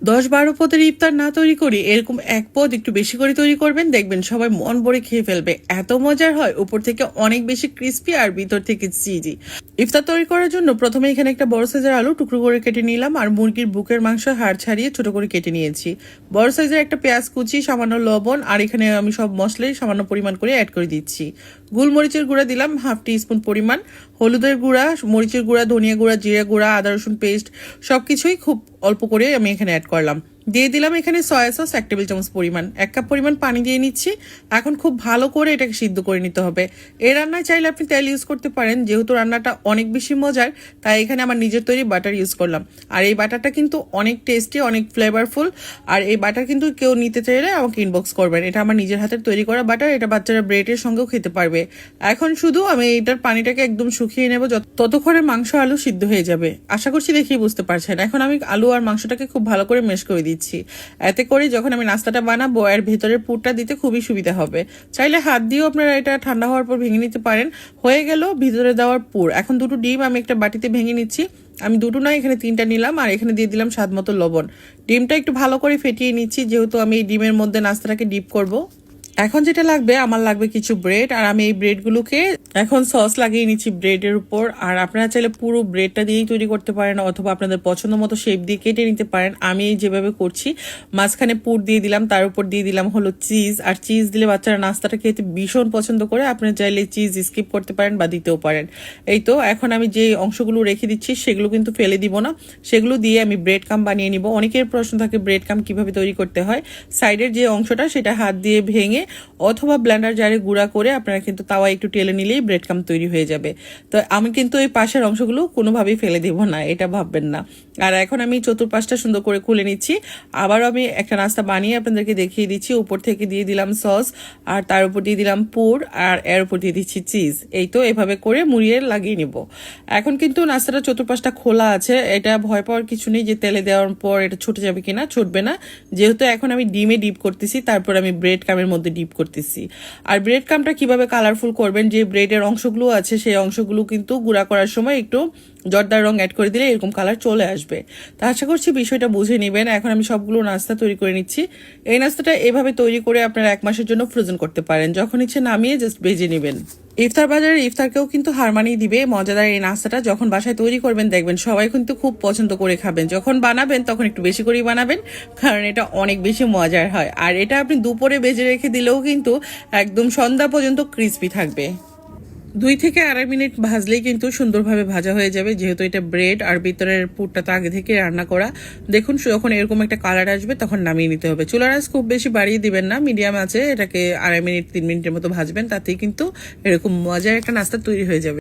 দশ বারো পদের ইফতার না তৈরি করি, এরকম এক পদ একটু বেশি করে তৈরি করবেন, দেখবেন সবাই মন ভরে খেয়ে ফেলবে। এত মজার হয়, উপর থেকে অনেক বেশি ক্রিস্পি আর ভিতর থেকে চিজি ইফতার তৈরি করার জন্য প্রথমে এখানে একটা বড় সাইজের আলু টুকরো করে কেটে নিলাম আর মুরগির বুকের মাংস হাড় ছাড়িয়ে ছোট করে কেটে নিয়েছি। বড় সাইজের একটা পেঁয়াজ কুচি, সামান্য লবণ আর এখানে আমি সব মশলাই সামান্য পরিমাণ করে অ্যাড করে দিচ্ছি। গোলমরিচের গুঁড়া দিলাম, হাফ টি স্পুন পরিমাণ। হলুদের গুঁড়া, মরিচের গুঁড়া, ধনিয়া গুঁড়া, জিরা গুঁড়া, আদা রসুন পেস্ট সব কিছুই খুব অল্প করে আমি এখানে অ্যাড করলাম। দিয়ে দিলাম এখানে সয়া সস এক টেবিল চামচ পরিমাণ। এক কাপ পরিমাণ পানি দিয়ে নিচ্ছি। এখন খুব ভালো করে এটাকে সিদ্ধ করে নিতে হবে। এই রান্নায় চাইলে আপনি তেল ইউজ করতে পারেন, যেহেতু রান্নাটা অনেক বেশি মজার, তাই এখানে আমার নিজের তৈরি বাটার ইউজ করলাম। আর এই বাটারটা কিন্তু অনেক টেস্টি অনেক ফ্লেভারফুল আর এই বাটার কিন্তু কেউ নিতে চাইলে আমাকে ইনবক্স করবেন। এটা আমার নিজের হাতের তৈরি করা বাটার এটা বাচ্চারা ব্রেডের সঙ্গেও খেতে পারবে। এখন শুধু আমি এটার পানিটাকে একদম শুকিয়ে নেব ততক্ষণে মাংস আলু সিদ্ধ হয়ে যাবে। আশা করছি দেখেই বুঝতে পারছেন। এখন আমি আলু আর মাংসটাকে খুব ভালো করে মেশ করে দিচ্ছি। এতে করে যখন আমি নাস্তাটা বানাবো, এর ভেতরের পুরটা দিতে খুবই সুবিধা হবে। চাইলে হাত দিয়েও আপনারা এটা ঠান্ডা হওয়ার পর ভেঙে নিতে পারেন। হয়ে গেল ভিতরে দেওয়ার পুর। এখন দুটো ডিম আমি একটা বাটিতে ভেঙে নিচ্ছি। আমি দুটো নয় এখানে তিনটা নিলাম আর এখানে দিয়ে দিলাম স্বাদ মতো লবণ। ডিমটা একটু ভালো করে ফেটিয়ে নিচ্ছি, যেহেতু আমি এই ডিমের মধ্যে নাস্তাটাকে ডিপ করব। এখন যেটা লাগবে, আমার লাগবে কিছু ব্রেড আর আমি এই ব্রেডগুলোকে এখন সস লাগিয়ে নিচ্ছি ব্রেডের উপর। আর আপনারা চাইলে পুরো ব্রেডটা দিয়েই তৈরি করতে পারেন, অথবা আপনাদের পছন্দ মতো শেপ দিয়ে কেটে নিতে পারেন। আমি যেভাবে করছি, মাঝখানে পুর দিয়ে দিলাম, তার উপর দিয়ে দিলাম হলো চিজ আর চিজ দিলে বাচ্চারা নাস্তাটা খেতে ভীষণ পছন্দ করে, আপনারা চাইলে চিজ স্কিপ করতে পারেন বা দিতেও পারেন। এই তো, এখন আমি যে অংশগুলো রেখে দিচ্ছি, সেগুলো কিন্তু ফেলে দিব না। সেগুলো দিয়ে আমি ব্রেড কাম বানিয়ে নিব। অনেকের প্রশ্ন থাকে ব্রেড কাম কীভাবে তৈরি করতে হয়। সাইডের যে অংশটা, সেটা হাত দিয়ে ভেঙে অথবা ব্লেন্ডার জারে গুঁড়া করে আপনারা কিন্তু তাওয়া একটু টেলে নিলেই ব্রেড কাম তৈরি হয়ে যাবে। তো আমি কিন্তু এই পাশের অংশগুলো কোনোভাবেই ফেলে দেব না, এটা ভাববেন না। আর এখন আমি চতুর্পাশটা সুন্দর করে খুলে নিচ্ছি। আবারও আমি একটা নাস্তা বানিয়ে আপনাদেরকে দেখিয়ে দিচ্ছি। উপর থেকে দিয়ে দিলাম সস, আর তার উপর দিয়ে দিলাম পুর, আর এর উপর দিয়ে দিচ্ছি চিজ এই তো এভাবে করে মুড়িয়ে লাগিয়ে নিব। এখন কিন্তু নাস্তাটা চতুর্পাশটা খোলা আছে। এটা ভয় পাওয়ার কিছু নেই যে তেলে দেওয়ার পর এটা ছুটে যাবে কিনা, ছুটবে না। যেহেতু এখন আমি ডিমে ডিপ করতেছি, তারপর আমি ব্রেড কামের মধ্যে ডিপ করতেছি। আর ব্রেড কামটা কীভাবে কালারফুল করবেন, যে ব্রেডের অংশগুলো আছে, সেই অংশগুলো কিন্তু গুঁড়া করার সময় একটু জর্দার রং অ্যাড করে দিলে এরকম কালার চলে আসবে। তা আশা করছি বিষয়টা বুঝে নেবেন। এখন আমি সবগুলো নাস্তা তৈরি করে নিচ্ছি। এই নাস্তাটা এভাবে তৈরি করে আপনারা এক মাসের জন্য ফ্রোজেন করতে পারেন। যখন ইচ্ছে নামিয়ে জাস্ট ভেজে নেবেন। ইফতার বাজারের ইফতারকেও কিন্তু হার মানিয়ে দিবে মজাদার এই নাস্তাটা। যখন বাসায় তৈরি করবেন, দেখবেন সবাই কিন্তু খুব পছন্দ করে খাবেন। যখন বানাবেন, তখন একটু বেশি করেই বানাবেন, কারণ এটা অনেক বেশি মজার হয়। আর এটা আপনি দুপুরে বেজে রেখে দিলেও কিন্তু একদম সন্ধ্যা পর্যন্ত ক্রিস্পি থাকবে। দুই থেকে আড়াই মিনিট ভাজলেই কিন্তু সুন্দরভাবে ভাজা হয়ে যাবে, যেহেতু এটা ব্রেড আর ভিতরের পুরটা তো আগে থেকে রান্না করা। দেখুন, যখন এরকম একটা কালার আসবে তখন নামিয়ে নিতে হবে। চুলার আজ খুব বেশি বাড়িয়ে দিবেন না মিডিয়াম আছে এটাকে আড়াই মিনিট, তিন মিনিটের মতো ভাজবেন, তাতেই কিন্তু এরকম মজার একটা নাস্তা তৈরি হয়ে যাবে।